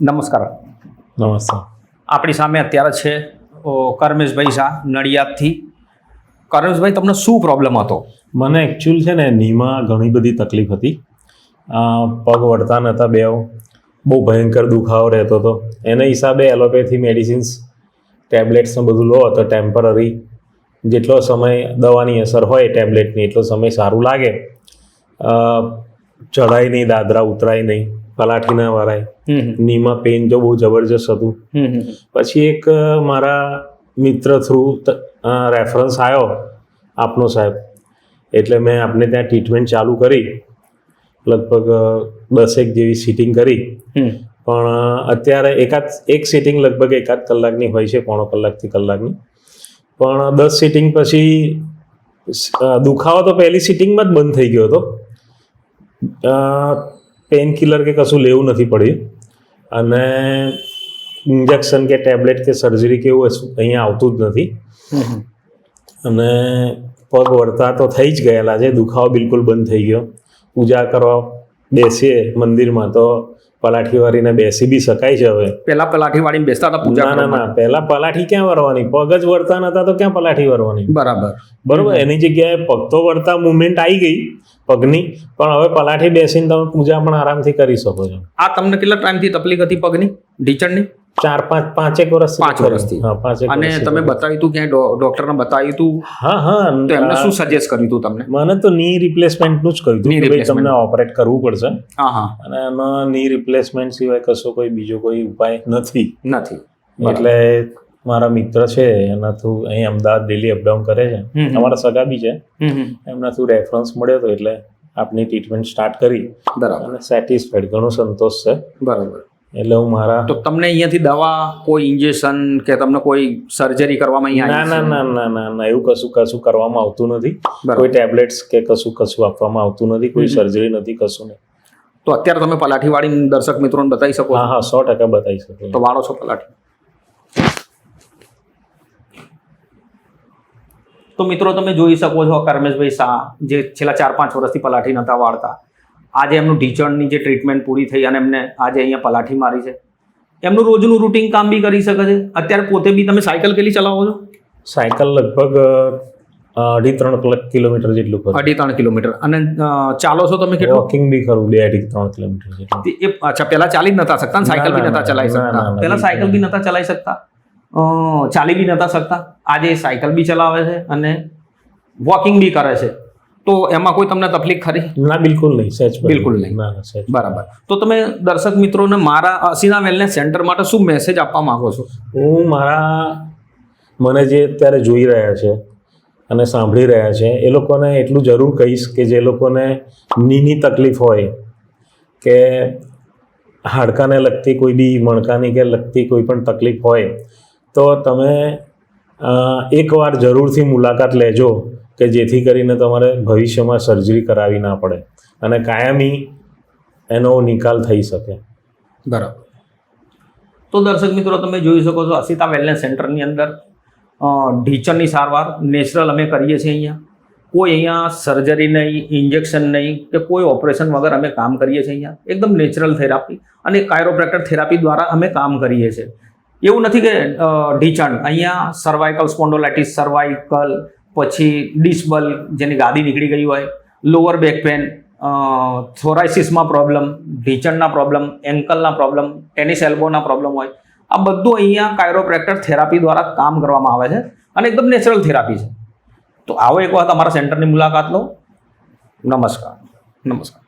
નમસ્કાર. નમસ્કાર આપણી સામે અત્યારે છે કર્મેશભાઈ શાહ નડિયાદથી. કરમેશભાઈ તમને શું પ્રોબ્લેમ હતો? મને એકચ્યુઅલ છે ને નીમાં ઘણી બધી તકલીફ હતી. પગ વળતા નહોતા બે બહુ ભયંકર દુખાવો રહેતો હતો. એના હિસાબે એલોપેથી મેડિસિન્સ ટેબ્લેટ્સનું બધું લો તો ટેમ્પરરી જેટલો સમય દવાની અસર હોય ટેબ્લેટની એટલો સમય સારું લાગે. ચઢાય નહીં દાદરા ઉતરાય નહીં. પલાઠી ના વરાય નીમાં પેન જો બહુ જબરજસ્ત હતું. પછી એક મારા મિત્ર થ્રુ રેફરન્સ આવ્યો આપનો સાહેબ. એટલે મેં આપને ત્યાં ટ્રીટમેન્ટ ચાલુ કરી. લગભગ દસેક જેવી સિટિંગ કરી. પણ અત્યારે એકાદ એક સિટિંગ લગભગ એકાદ કલાકની હોય છે પોણો કલાકથી કલાકની. પણ દસ સિટિંગ પછી દુખાવો તો પહેલી સિટિંગમાં જ બંધ થઈ ગયો હતો. પેન કિલર કે કશું લેવું નથી પડ્યું. અને ઇન્જેક્શન કે ટેબ્લેટ કે સર્જરી કે એવું અહીંયા આવતું જ નથી. અને પગ વળતા તો થઈ જ ગયેલા છે દુખાવો બિલકુલ બંધ થઈ ગયો. પૂજા કરવા બેસીએ મંદિરમાં તો પલાઠી વાળીને બેસી બી શકાય છે હવે. પેલા પલાઠી વાળીને બેસતા હતા પૂજા ના ના પહેલા પલાઠી ક્યાં વરવાની? પગ જ વળતા નતા તો ક્યાં પલાઠી વરવાની? બરાબર. બરોબર એની જગ્યાએ પગ તો વળતા મુવમેન્ટ આવી ગઈ પગની પણ હવે પલાઠી બેસીને તમે પૂજા પણ આરામથી કરી શકો છો. આ તમને કેટલા ટાઈમથી તકલીફ હતી પગની? ઢીચણની? ચાર પાંચ પાંચેક વર્ષ પાંચ વર્ષથી. અને તમે. બતાવ્યું હતું ક્યાંય ડોક્ટરને બતાવ્યું હતું? હા હા. તો એમને શું સજેસ્ટ કર્યું હતું તમને? મને તો ની રિપ્લેસમેન્ટનું જ કહ્યું હતું કે ભાઈ તમને ઓપરેટ કરવું પડશે. હા હા. અને એમાં ની રિપ્લેસમેન્ટ સિવાય કશો કોઈ બીજો કોઈ ઉપાય નથી. નથી. એટલે મારા મિત્ર છે એના થ્રુ અહીં અમદાવાદ ડેલી અપડાઉન કરે છે. અમારા સગા બી છે. એમના થ્રુ રેફરન્સ મળ્યો હતો એટલે આપની ટ્રીટમેન્ટ સ્ટાર્ટ કરી. બરાબર. અને સેટિસ્ફાઈડ ઘણો સંતોષ છે. બરાબર. એટલે હું મારા તો તમને અહીંયાથી દવા કોઈ ઇન્જેક્શન કે તમને કોઈ સર્જરી કરવામાં અહીંયા ના ના ના ના ના ના એવું કશું કશું કરવામાં આવતું નથી. કોઈ ટેબ્લેટ્સ કે કશું કશું આપવામાં આવતું નથી. કોઈ સર્જરી નથી કશું નહીં. તો અત્યારે તમે પલાઠી વાળી દર્શક મિત્રોને બતાવી શકો હા હા સો ટકા બતાવી શકો તો વાળો છો પલાઠી. તો મિત્રો તમે જોઈ શકો છો કર્મેશભાઈ શાહ જે છેલ્લા ચાર પાંચ વર્ષથી પલાઠી નતા વાળતા. આજે એમનું ઢીચણની જે ટ્રીટમેન્ટ પૂરી થઈ અને એમને આજે અહીંયા પલાઠી મારી છે. એમનું રોજનું રૂટીન કામ બી કરી શકે છે. અત્યારે પોતે બી તમે સાયકલ કેટલી ચલાવો છો? સાયકલ લગભગ અઢી ત્રણ કિલોમીટર જેટલું કરું અઢી ત્રણ કિલોમીટર. અને ચાલો છો તમે કેટલું? વોકિંગ બી ખરું બે અઢી ત્રણ કિલોમીટર જેટલું. એ અચ્છા પહેલાં ચાલી જ નતા શકતા સાયકલ બી નતા ચલાવી શકતા? પહેલા સાયકલ બી નતા ચલાવી શકતા? ચાલી બી નતા શકતા. આજે સાયકલ બી ચલાવે છે અને વોકિંગ બી કરે છે. તો એમાં કોઈ તમને તકલીફ ખરી? ના બિલકુલ નહીં. સહેજ બિલકુલ નહીં. બરાબર. તો તમે દર્શક મિત્રોને મારા અસીના વેલનેસ સેન્ટર માટે શું મેસેજ આપવા માંગો છો? હું મારા મને જે અત્યારે જોઈ રહ્યા છે અને સાંભળી રહ્યા છે એ લોકોને એટલું જરૂર કહીશ કે જે લોકોને નીની તકલીફ હોય કે હાડકાને લગતી કોઈ બી મણકાની કે લગતી કોઈ પણ તકલીફ હોય તો તમે એકવાર જરૂરથી મુલાકાત લેજો કે જેથી કરીને તમારે ભવિષ્યમાં સર્જરી કરાવી ના પડે અને કાયમી એનો નિકાલ થઈ શકે. બરાબર. તો દર્શક મિત્રો તમે જોઈ શકો છો અસિતા વેલનેસ સેન્ટરની અંદર ઢીચરની સારવાર નેચરલ અમે કરીએ છીએ અહીંયા. કોઈ અહીંયા સર્જરી નહીં ઇન્જેક્શન નહીં કે કોઈ ઓપરેશન વગર અમે કામ કરીએ છીએ અહીંયા. એકદમ નેચરલ થેરાપી અને કાયરોપ્રેક્ટર થેરાપી દ્વારા અમે કામ કરીએ છીએ. એવું નથી કે ઢીચણ. અહીંયા સર્વાઇકલ સ્પોન્ડોલાઇટિસ સર્વાઇકલ પછી ડિસ્બલ જેની ગાદી નીકળી ગઈ હોય, લોઅર બેક પેન થોરાઇસિસમાં પ્રોબ્લેમ ઢીચણના પ્રોબ્લેમ, એન્કલના પ્રોબ્લેમ, ટેનિસ એલ્બોના પ્રોબ્લેમ હોય, આ બધું અહીંયા કાયરોપ્રેક્ટર થેરાપી દ્વારા કામ કરવામાં આવે છે અને એકદમ નેચરલ થેરાપી છે. તો આવો એક તમારા સેન્ટરની મુલાકાત લો. નમસ્કાર. નમસ્કાર.